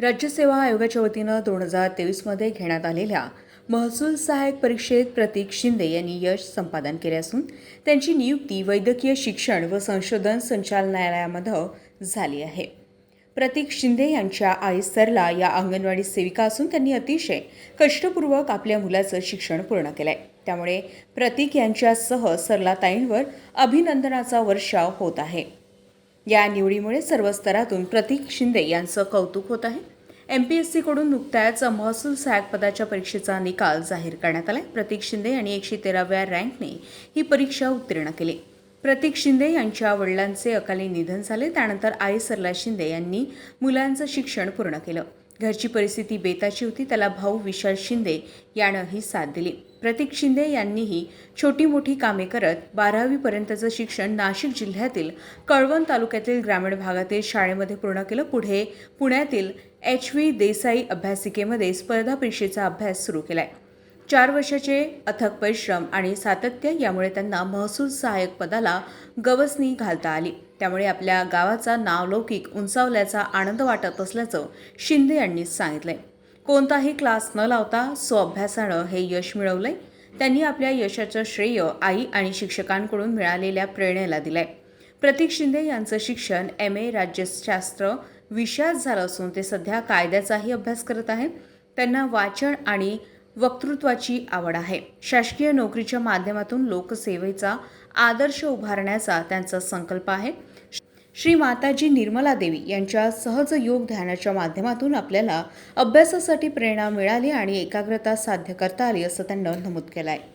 राज्यसेवा आयोगाच्या वतीनं दोन हजार तेवीसमध्ये घेण्यात आलेल्या महसूल सहाय्यक परीक्षेत प्रतीक शिंदे यांनी यश संपादन केले असून त्यांची नियुक्ती वैद्यकीय शिक्षण व संशोधन संचालनालयामध्ये झाली आहे. प्रतीक शिंदे यांच्या आई सरला या अंगणवाडी सेविका असून त्यांनी अतिशय कष्टपूर्वक आपल्या मुलाचं शिक्षण पूर्ण केलं आहे त्यामुळे प्रतीक यांच्यासह सरला ताईंवर अभिनंदनाचा वर्षाव होत आहे. या निवडीमुळे सर्व स्तरातून प्रतीक शिंदे यांचं कौतुक होत आहे. एम पी एस सीकडून नुकत्याच महसूल सहाय्यक पदाच्या परीक्षेचा निकाल जाहीर करण्यात आलाय. प्रतीक शिंदे यांनी एकशे तेराव्या रँकने ही परीक्षा उत्तीर्ण केली. प्रतीक शिंदे यांच्या वडिलांचे अकाली निधन झाले. त्यानंतर आई सरला शिंदे यांनी मुलांचं शिक्षण पूर्ण केलं. घरची परिस्थिती बेताची होती. त्याला भाऊ विशाल शिंदे यानं ही साथ दिली. प्रतीक शिंदे यांनीही छोटी मोठी कामे करत बारावीपर्यंतचं शिक्षण नाशिक जिल्ह्यातील कळवण तालुक्यातील ग्रामीण भागातील शाळेमध्ये पूर्ण केलं. पुढे पुण्यातील एच व्ही देसाई अभ्यासिकेमध्ये स्पर्धा परीक्षेचा अभ्यास सुरू केलाय. चार वर्षाचे अथक परिश्रम आणि सातत्य यामुळे त्यांना महसूल सहाय्यक पदाला गवसणी घालता आली. त्यामुळे आपल्या गावाचा नावलौकिक उंचावल्याचा आनंद वाटत असल्याचं शिंदे यांनी सांगितलंय. कोणताही क्लास न लावता स्वअभ्यासानं हे यश मिळवलंय. त्यांनी आपल्या यशाचं श्रेय आई आणि शिक्षकांकडून मिळालेल्या प्रेरणेला दिलंय. प्रतीक शिंदे यांचं शिक्षण एम ए राज्यशास्त्र विषयात झालं असून ते सध्या कायद्याचाही अभ्यास करत आहेत. त्यांना वाचन आणि वक्तृत्वाची आवड आहे. शासकीय नोकरीच्या माध्यमातून लोकसेवेचा आदर्श उभारण्याचा त्यांचा संकल्प आहे. श्री माताजी निर्मला देवी यांच्या सहज योग ध्यानाच्या माध्यमातून आपल्याला अभ्यासासाठी प्रेरणा मिळाली आणि एकाग्रता साध्य करता आली असं त्यांनी नमूद केलं आहे